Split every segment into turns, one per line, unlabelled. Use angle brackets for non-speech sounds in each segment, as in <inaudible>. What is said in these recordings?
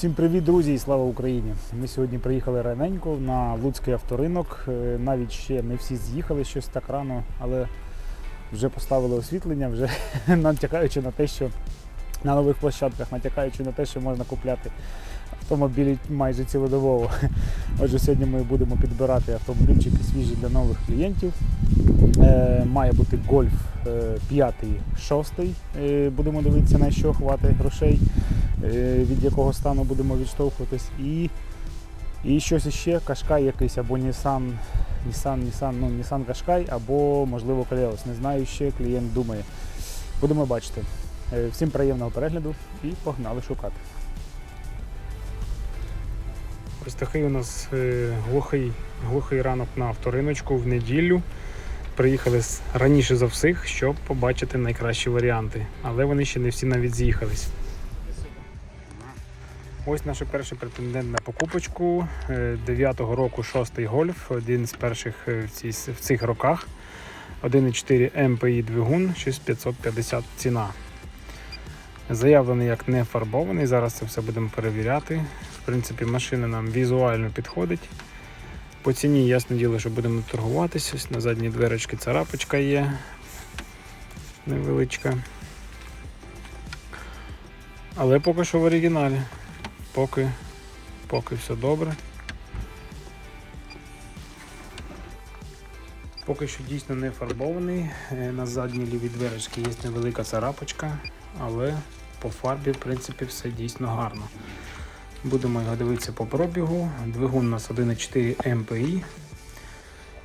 Всім привіт, друзі, і слава Україні! Ми сьогодні приїхали раненько на Луцький авторинок. Е, Навіть ще не всі з'їхали щось так рано, але вже поставили освітлення, вже <laughs> натякаючи на те, що на нових площадках, натякаючи на те, що можна купляти автомобілі майже цілодобово. <laughs> Отже, сьогодні ми будемо підбирати автомобільчики свіжі для нових клієнтів. Е, має бути гольф 5 6 Е, Будемо дивитися на що хватить грошей, від якого стану будемо відштовхуватись. І, і щось іще, Кашкай якийсь, або Nissan, Nissan, Nissan, ну, Nissan Кашкай, або можливо Калеос. Не знаю ще, клієнт думає. Будемо бачити. Е, Всім приємного перегляду і погнали шукати. Ось такий у нас е, глухий, глухий ранок на авториночку в неділю. Приїхали раніше за всіх, щоб побачити найкращі варіанти. Але вони ще не всі навіть з'їхались. Ось наш перший претендент на покупочку. 9-го року шостий гольф, один з перших е, в цих роках. 1,4 МПІ двигун, 6550 ціна. Заявлений як не фарбований. Зараз це все будемо перевіряти. В принципі, машина нам візуально підходить. По ціні, ясне діло, що будемо торгуватися. Ось на задній дверочці царапочка є невеличка. Але поки що в оригіналі. Поки, поки все добре. Поки що дійсно не фарбований. Е, На задній лівій дверочці є невелика царапочка, але по фарбі, в принципі, все дійсно гарно. Будемо його дивитися по пробігу. Двигун у нас 1,4 МПІ.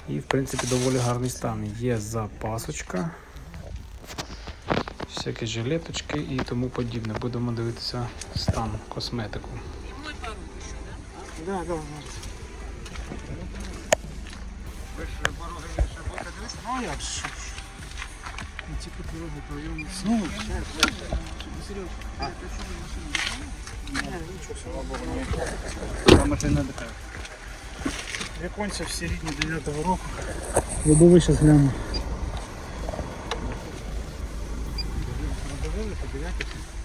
І, в принципі, доволі гарний стан. Є запасочка, всякі жилеточки і тому подібне. Будемо дивитися стан косметику. Да, да, Ну, як ж? Тільки пороги прийому. Ну, Віконця всі рідні 9-го року. Лобовий зараз гляну.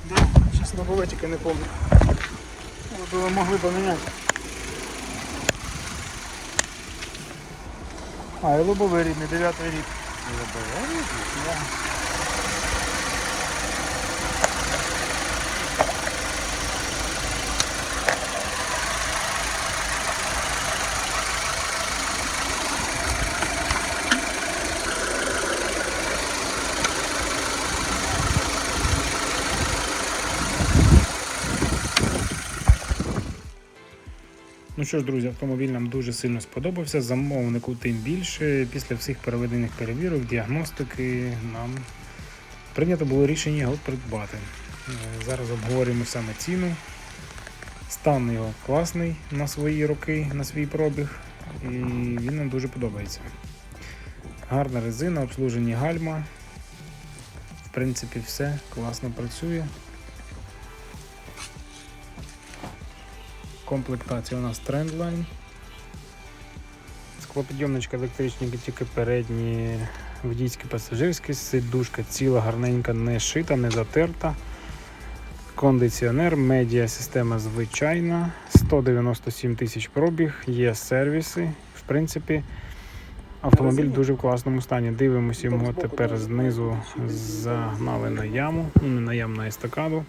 Да, зараз лобове тільки не пам'ятаю. Лобове могли поміняти. А, і лобовий рідний, 9 рік. Лобовий рідний? Да. Ну що ж, друзі, автомобіль нам дуже сильно сподобався. Замовнику тим більше. Після всіх переведених перевірок, діагностики нам прийнято було рішення його придбати. Е, Зараз обговорюємо саме ціну. Стан його класний на свої роки, на свій пробіг, і він нам дуже подобається. Гарна резина, обслужені гальма. В принципі, все класно працює. Комплектація у нас Trendline. Склопідйомничка електричні, тільки передні водійські пасажирські, сидушка ціла, гарненька, не шита, не затерта. Кондиціонер, медіа система звичайна, 197 тисяч пробіг, є сервіси. В принципі, автомобіль дуже в класному стані. Дивимося його тепер знизу загнали на яму, ну не на яму, на естакаду.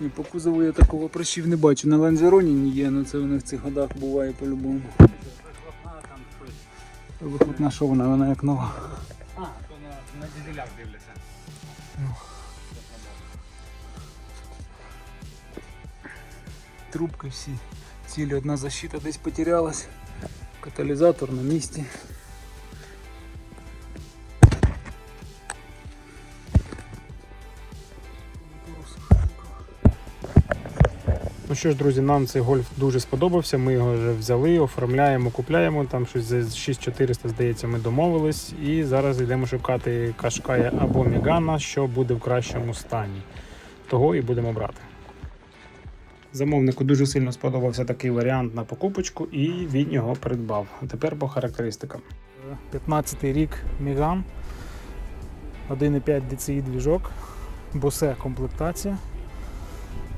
Ні, по кузову я такого прищів не бачу. На ланзероні не є, але це вони в цих годах буває по-любому. Вихлопна що вона, вона як нова.
А, то на, на дізелях дивляться.
Трубки всі цілі, одна защита десь потерялась. Каталізатор на місці.
Що ж, друзі, нам цей гольф дуже сподобався. Ми його вже взяли, оформляємо, купляємо. Там щось за 6400, здається, ми домовились. І зараз йдемо шукати Кашкая або Мігана, що буде в кращому стані. Того і будемо брати. Замовнику дуже сильно сподобався такий варіант на покупочку, і він його придбав. А тепер по характеристикам. 15 рік Міган, 1,5 DCI двіжок, босе комплектація.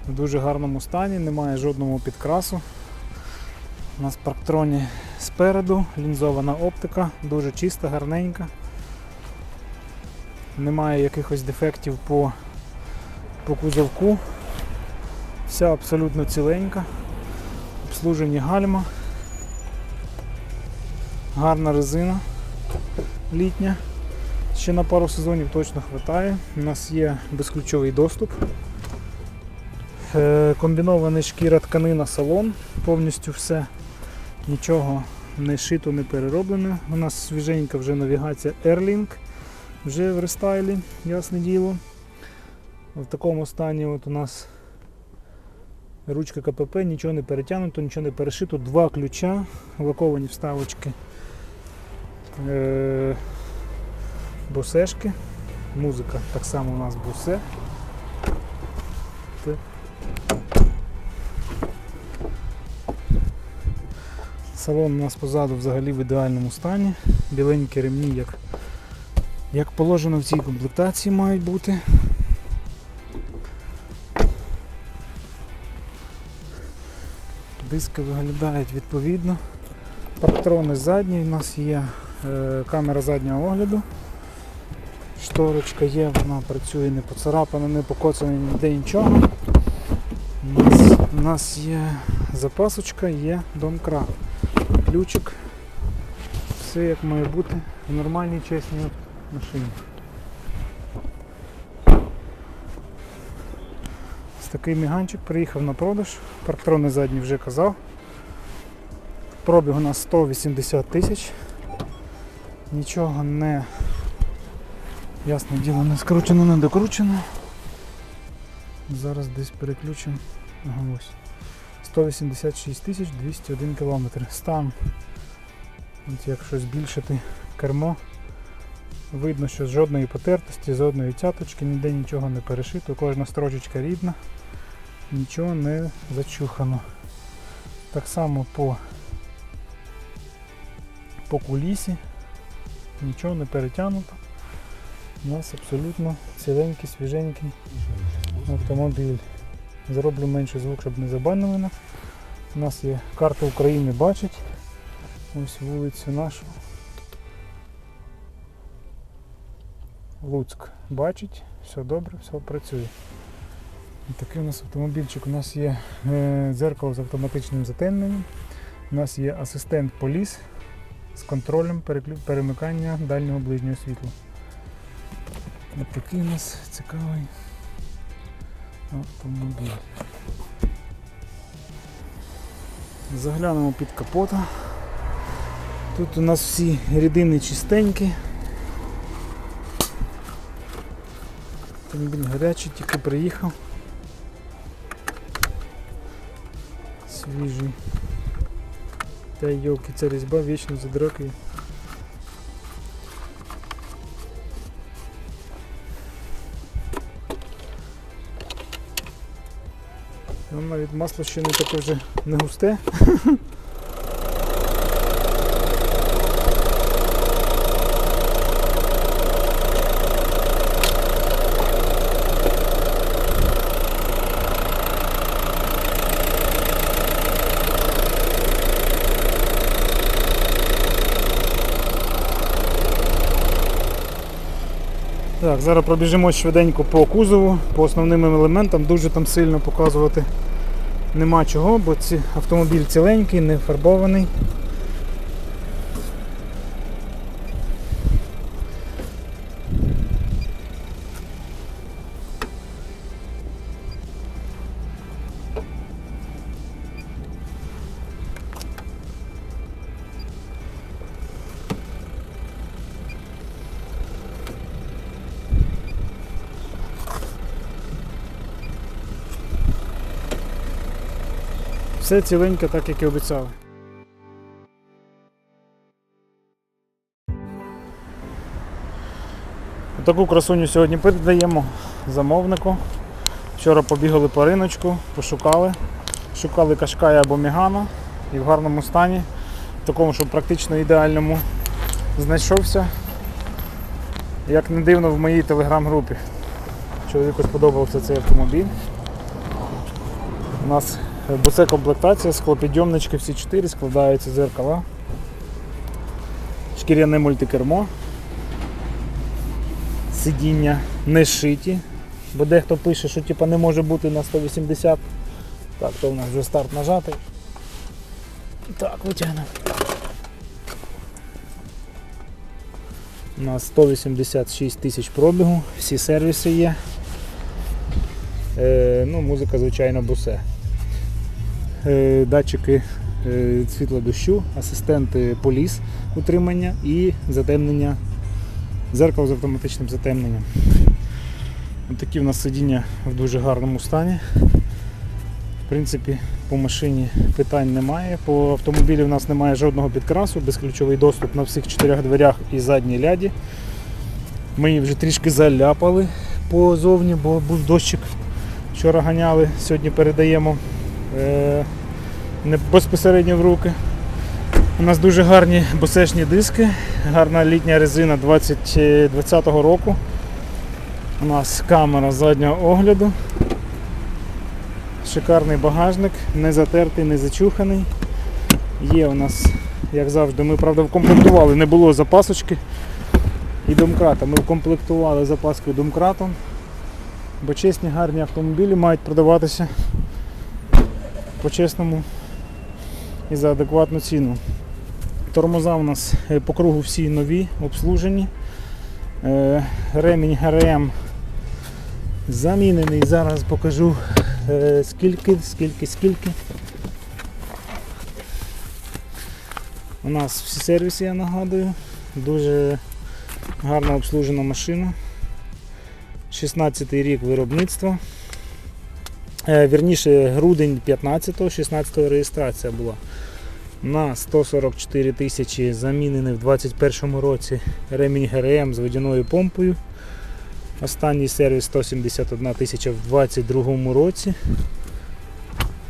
В дуже гарному стані, немає жодного підкрасу. У нас парктроні спереду, лінзована оптика, дуже чиста, гарненька. Немає якихось дефектів по, по кузовку. Вся абсолютно ціленька. Обслужені гальма. Гарна резина літня. Ще на пару сезонів точно вистачає. У нас є безключовий доступ. Е, Комбінований шкіра тканина салон, повністю все, нічого не шито, не перероблене. У нас свіженька вже навігація Airlink, вже в рестайлі, ясне діло. В такому стані от у нас ручка КПП, нічого не перетягнуто, нічого не перешито. Два ключа, лаковані вставочки. Е, босешки. Музика так само у нас бусе. Салон у нас позаду взагалі в ідеальному стані. Біленькі ремні, як, як положено в цій комплектації мають бути. Диски виглядають відповідно. Парктрони задні, у нас є е, камера заднього огляду. Шторочка є, вона працює не поцарапана, не покоцана ніде нічого. У нас, у нас є запасочка, є домкрат. Ключик. Все як має бути в нормальній чесній машині. Ось такий міганчик приїхав на продаж. Парктрони задні вже казав. Пробіг у нас 180 тисяч. Нічого не Ясне діло, не скручено, не докручено. Зараз десь переключимо. Ага, ось. 186 тисяч 201 кілометр. Стан, от якщо збільшити кермо, видно, що жодної потертості, жодної цяточки, ніде нічого не перешито, кожна строчечка рідна, нічого не зачухано. Так само по, по кулісі, нічого не перетягнуто. У нас абсолютно ціленький, свіженький автомобіль. Зроблю менший звук, щоб не забанили нас. У нас є карта України бачить. Ось вулицю нашу. Луцьк бачить, все добре, все працює. Такий у нас автомобільчик. У нас є е, дзеркало з автоматичним затемненням. У нас є асистент поліс з контролем перемикання дальнього ближнього світла. Ось такий у нас цікавий автомобіль. Заглянемо під капота. Тут у нас всі рідини чистенькі. Автомобіль гарячий, тільки приїхав. Свіжий. Та йолки, ця різьба вічно задракує. Ну, навіть масло ще не таке вже не густе. Так, зараз пробіжимо швиденько по кузову, по основним елементам, дуже там сильно показувати нема чого, бо ці, автомобіль ціленький, не фарбований. Все ціленьке, так як і обіцяли. Таку красуню сьогодні передаємо замовнику. Вчора побігали по риночку, пошукали. Шукали кашкая або мігана і в гарному стані, в такому, що практично ідеальному знайшовся. Як не дивно в моїй телеграм-групі. Чоловіку сподобався цей автомобіль. У нас бусе комплектація, склопідйомнички всі чотири, складаються зеркала. Шкіряне мультикермо. Сидіння не шиті, бо дехто пише, що типа, не може бути на 180. Так, то у нас вже старт нажатий. Так, витягнемо. У нас 186 тисяч пробігу, всі сервіси є. Е, ну, музика, звичайно, бусе. Е, датчики е, світла дощу, асистенти поліс утримання і затемнення зеркало з автоматичним затемненням. Такі в нас сидіння в дуже гарному стані. В принципі, по машині питань немає. По автомобілі в нас немає жодного підкрасу, безключовий доступ на всіх чотирьох дверях і задній ляді. Ми її вже трішки заляпали позовні, бо був дощик. Вчора ганяли, сьогодні передаємо не безпосередньо в руки. У нас дуже гарні босешні диски, гарна літня резина 2020 року. У нас камера заднього огляду. Шикарний багажник, не затертий, не зачуханий. Є у нас, як завжди, ми правда вкомплектували, не було запасочки і домкрата. Ми вкомплектували запаскою домкратом, бо чесні гарні автомобілі мають продаватися по-чесному і за адекватну ціну. Тормоза у нас е, по кругу всі нові, обслужені. Е, Ремінь ГРМ замінений. Зараз покажу е, скільки, скільки, скільки. У нас всі сервіси, я нагадую. Дуже гарно обслужена машина. 16 й рік виробництва. Е, Вірніше, грудень 15-го, 16-го реєстрація була. На 144 тисячі замінений в 2021 році ремінь ГРМ з водяною помпою. Останній сервіс 171 тисяча в 2022 році.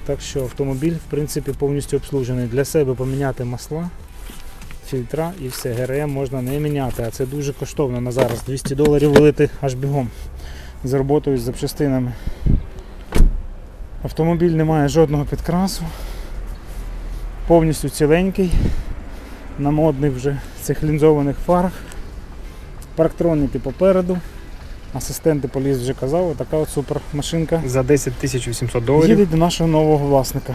Так що автомобіль в принципі повністю обслужений. Для себе поміняти масла, фільтра і все. ГРМ можна не міняти, а це дуже коштовно на зараз. 200 доларів вилити аж бігом з роботою з запчастинами. Автомобіль не має жодного підкрасу. Повністю ціленький, на модних вже цих лінзованих фарах. Парктроніки попереду. Асистенти поліс вже казав, така от супер машинка.
За 10 800 доларів.
Їде до нашого нового власника.